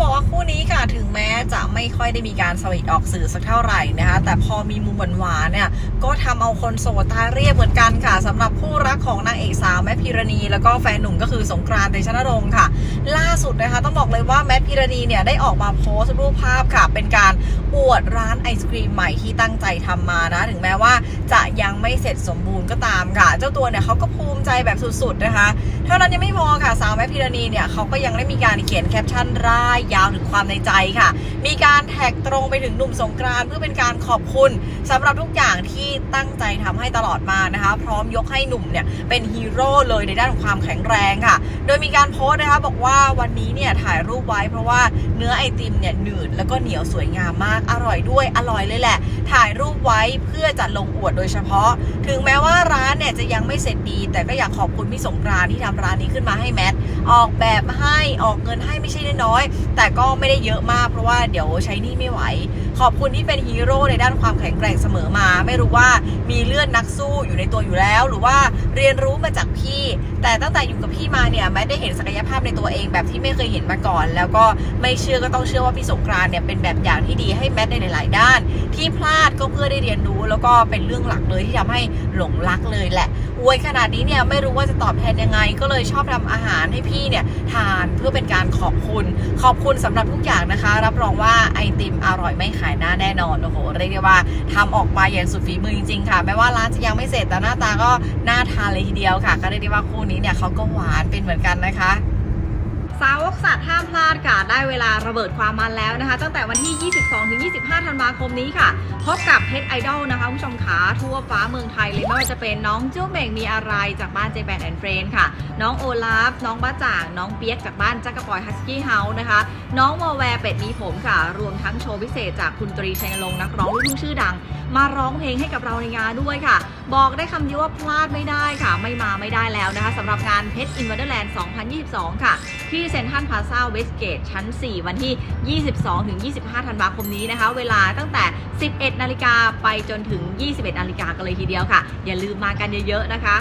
บอกว่าคู่นี้ค่ะถึงแม้จะไม่ค่อยได้มีการสวีทออกสื่อสักเท่าไหร่นะคะแต่พอมีมุมหวานๆเนี่ยก็ทำเอาคนโสดตาเรียบเหมือนกันค่ะสำหรับคู่รักของนางเอกสาวแมทพิรณี แล้วก็แฟนหนุ่มก็คือสงกรานต์เตชนรงค์ค่ะ ล่าสุดนะคะต้องบอกเลยว่าแมทพิรณีเนี่ยได้ออกมาโพสต์รูปภาพค่ะ เป็นการ วดร้านไอศครีมใหม่ที่ตั้งใจทำมานะ ถึงแม้ว่าจะยังไม่เสร็จสมบูรณ์ก็ตามค่ะ เจ้าตัวเนี่ยเขาก็ภูมิใจแบบสุดๆนะคะ เท่านั้นยังไม่พอค่ะ สาวแมทพิรณีเนี่ยเขาก็ยังได้มีการเขียนแคปชั่นร่ายยาวถึงความในใจค่ะ มีการแท็กตรงไปถึงหนุ่มสงกรานเพื่อเป็นการขอบคุณสำหรับทุกอย่างที่ตั้งใจทำให้ตลอดมานะคะ พร้อมยกให้หนุ่มเนี่ยเป็นฮีโร่เลยในด้านของความแข็งแรงค่ะ โดยมีการโพสต์นะคะบอกว่าวันนี้เนี่ยถ่ายรูปไว้เพราะว่าเนื้อไอติมเนี่ยหนืดแล้วก็เหนียวสวยงามมากอร่อยด้วยอร่อยเลยแหละ ถ่ายรูป ว้เพื่อจะลงอวดโดยเฉพาะ ถึงแม้ว่าร้านเนี่ยจะยังไม่เสร็จดี แต่ก็อยากขอบคุณพี่สงกรานที่ทำร้านนี้ขึ้นมาให้แมทออกแบบให้ออกเงินให้ไม่ใช่น้อยแต่ก็ไม่ได้เยอะมากเพราะว่าเดี๋ยวใช้นี่ไม่ไหว ขอบคุณที่เป็นฮีโร่ในด้านความแข็งแกร่งเสมอมา ไม่รู้ว่ามีเลือดนักสู้อยู่ในตัวอยู่แล้ว หรือว่าเรียนรู้มาจากพี่ แต่ตั้งแต่อยู่กับพี่มาเนี่ยแม้ได้เห็นศักยภาพในตัวเองแบบที่ไม่เคยเห็นมาก่อน แล้วก็ไม่เชื่อก็ต้องเชื่อว่าพี่สงกรานเนี่ยเป็นแบบอย่างที่ดีให้แมทในหลาย ๆ ด้าน ที่พลาดก็เพื่อได้รียนรู้แล้วก็เป็นเรื่องหลักเลยที่ทำให้หลงรักเลยแหละอวยขนาดนี้เนี่ยไม่รู้ว่าจะตอบแทนยังไง ก็เลยชอบทำอาหารให้พี่เนี่ยทานเพื่อเป็นการขอบคุณ ขอบคุณสำหรับทุกอย่างนะคะ รับรองว่าไอติมอร่อยไม่ขายหน้าแน่นอนโอ้โหเรียกได้ว่าทำออกมาอย่างสุดฝีมือจริงๆค่ะแม้ว่าร้านจะยังไม่เสร็จแต่หน้าตาก็น่าทานเลยทีเดียวค่ะ ก็เรียกได้ว่าคู่นี้เนี่ยเขาก็หวานเป็นเหมือนกันนะคะ สาวกสัตว์ห้ามพล ได้เวลาระเบิดความมันแล้วนะคะ ตั้งแต่วันที่ 22ถึง25 ธันวาคมนี้ค่ะ พบกับเพชรไอดอลนะคะคุณผู้ชมขาทั่วฟ้าเมืองไทยเลยไม่ว่าจะเป็นน้องเจ้าเม่งมีอะไรจากบ้านเจแปนแอนเฟรนค่ะ น้องโอลาฟ น้องบ้าจ่าง น้องเปียกจากบ้านจักรปอยฮัสกี้เฮาส์นะคะ น้องวอแวร์เป็ดมีผมค่ะ รวมทั้งโชว์พิเศษจากคุณตรีชัยนรงค์นักร้องลูกทุ่งชื่อดัง มาร้องเพลงให้กับเราในงานด้วยค่ะ บอกได้คำเดียวว่าพลาดไม่ได้ค่ะ ไม่มาไม่ได้แล้วนะคะสำหรับงานเพชรอินวันเดอร์แลนด์ 2022 ค่ะ ที่เซ็นทรัลพาซาเวสเกตชั้น4 วันที่ 22-25 ธันวาคมนี้นะคะ เวลาตั้งแต่ 11 นาฬิกาไปจนถึง 21 นาฬิกากันเลยทีเดียวค่ะ อย่าลืมมากันเยอะๆนะคะ